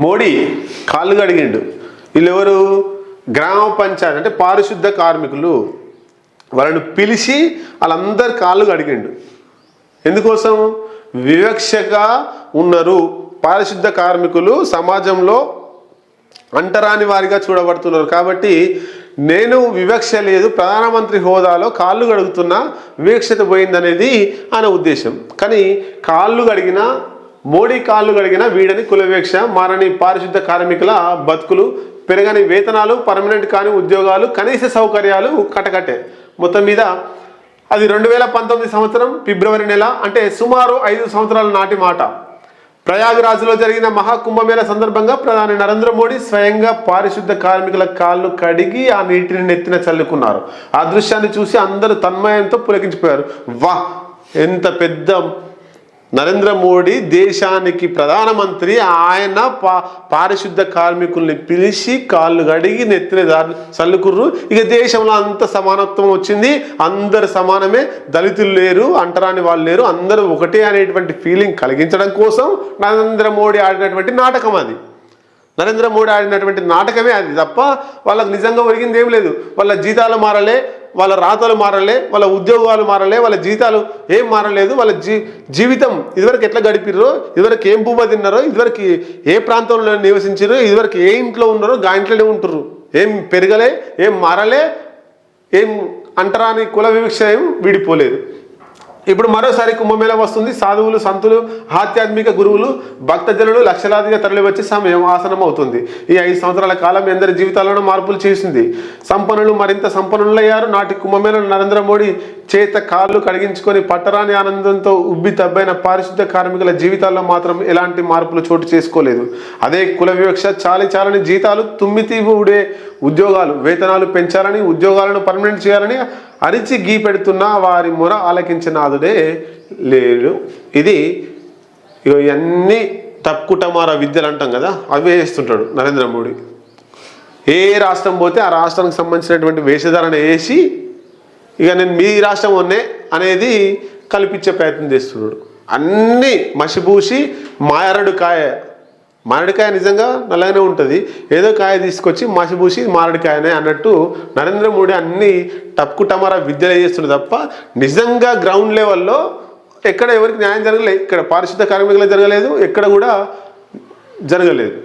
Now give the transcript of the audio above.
మోడీ కాళ్ళు కడిగిండు. వీళ్ళెవరు? గ్రామ పంచాయతీ అంటే పారిశుద్ధ కార్మికులు. వాళ్ళని పిలిచి వాళ్ళందరి కాళ్ళు కడిగిండు. ఎందుకోసం? వివక్షగా ఉన్నారు. పారిశుద్ధ కార్మికులు సమాజంలో అంటరాని వారిగా చూడబడుతున్నారు. కాబట్టి నేను వివక్ష లేదు ప్రధానమంత్రి హోదాలో కాళ్ళు కడుగుతున్నా వివక్షత పోయిందనేది ఆయన ఉద్దేశం. కానీ కాళ్ళు గడిగినా మోడీ కాళ్ళు కడిగిన వీడని కులవేక్ష మారని పారిశుద్ధ కార్మికుల బతుకులు పెరగని వేతనాలు పర్మనెంట్ కాని ఉద్యోగాలు కనీస సౌకర్యాలు కటకటే. మొత్తం మీద అది రెండు వేల పంతొమ్మిది సంవత్సరం ఫిబ్రవరి నెల అంటే సుమారు ఐదు సంవత్సరాల నాటి మాట. ప్రయాగరాజ్లో జరిగిన మహాకుంభమేళ సందర్భంగా ప్రధాని నరేంద్ర మోడీ స్వయంగా పారిశుద్ధ కార్మికుల కాళ్ళు కడిగి ఆ నీటిని నెత్తిన చల్లుకున్నారు. ఆ దృశ్యాన్ని చూసి అందరూ తన్మయంతో పులకించిపోయారు. వా ఎంత పెద్ద నరేంద్ర మోడీ దేశానికి ప్రధానమంత్రి ఆయన పా పారిశుద్ధ కార్మికుల్ని పిలిచి కాళ్ళు కడిగి నెత్తిన దారి చల్లుకుర్రు ఇక దేశంలో అంత సమానత్వం వచ్చింది. అందరు సమానమే. దళితులు లేరు అంటరాని వాళ్ళు లేరు. అందరూ ఒకటే అనేటువంటి ఫీలింగ్ కలిగించడం కోసం నరేంద్ర మోడీ ఆడినటువంటి నాటకం అది. నరేంద్ర మోడీ ఆడినటువంటి నాటకమే అది తప్ప వాళ్ళకి నిజంగా ఒరిగింది ఏం లేదు. వాళ్ళ జీతాలు మారలే వాళ్ళ రాతలు మారలే వాళ్ళ ఉద్యోగాలు మారలే వాళ్ళ జీతాలు ఏం మారలేదు వాళ్ళ జీ జీవితం ఇదివరకు ఎట్లా గడిపిర్రో ఇదివరకు ఏం భూమ తిన్నారో ఇదివరకు ఏ ప్రాంతంలో నివసించారో ఇదివరకు ఏ ఇంట్లో ఉన్నారో గా ఇంట్లోనే ఉంటుర్రు. ఏం పెరగలే ఏం మారలే ఏం అంటరాని కుల వివక్ష ఏం విడిపోలేదు. ఇప్పుడు మరోసారి కుంభమేళ వస్తుంది. సాధువులు సంతులు ఆధ్యాత్మిక గురువులు భక్తజనులు లక్షలాదిగా తరలివచ్చి సమయం ఆసనం అవుతుంది. ఈ ఐదు సంవత్సరాల కాలం ఎందరి జీవితాలను మార్పులు చేసింది. సంపన్నులు మరింత సంపన్నులయ్యారు. నాటి కుంభమేళ నరేంద్ర మోడీ చేత కాళ్ళు కడిగించుకొని పట్టరాని ఆనందంతో ఉబ్బి తబ్బైన పారిశుద్ధ కార్మికుల జీవితాల్లో మాత్రం ఎలాంటి మార్పులు చోటు చేసుకోలేదు. అదే కుల వివక్ష చాలి చాలని జీతాలు తుమ్మితీవుడే ఉద్యోగాలు వేతనాలు పెంచాలని ఉద్యోగాలను పర్మనెంట్ చేయాలని అరిచి గీ పెడుతున్న వారి మొర ఆలకించినాదుడే లేడు. ఇది ఇగో ఇవన్నీ తప్పుకుటమార విద్యలు అంటాం కదా అవే వేస్తుంటాడు నరేంద్ర మోడీ. ఏ రాష్ట్రం పోతే ఆ రాష్ట్రానికి సంబంధించినటువంటి వేషధారణ వేసి ఇక నేను మీ రాష్ట్రం ఉన్నే అనేది కల్పించే ప్రయత్నం చేస్తున్నాడు. అన్నీ మసిపూసి మాయరడు కాయ మారడికాయ నిజంగా నల్లగానే ఉంటుంది. ఏదో కాయ తీసుకొచ్చి మసిపూసి మారడికాయనే అన్నట్టు నరేంద్ర మోడీ అన్ని టప్కు టమారా విద్యలు చేస్తుంది తప్ప నిజంగా గ్రౌండ్ లెవెల్లో ఎక్కడ ఎవరికి న్యాయం జరగలేదు ఇక్కడ పారిశుద్ధ కార్మికులకు జరగలేదు ఎక్కడ కూడా జరగలేదు.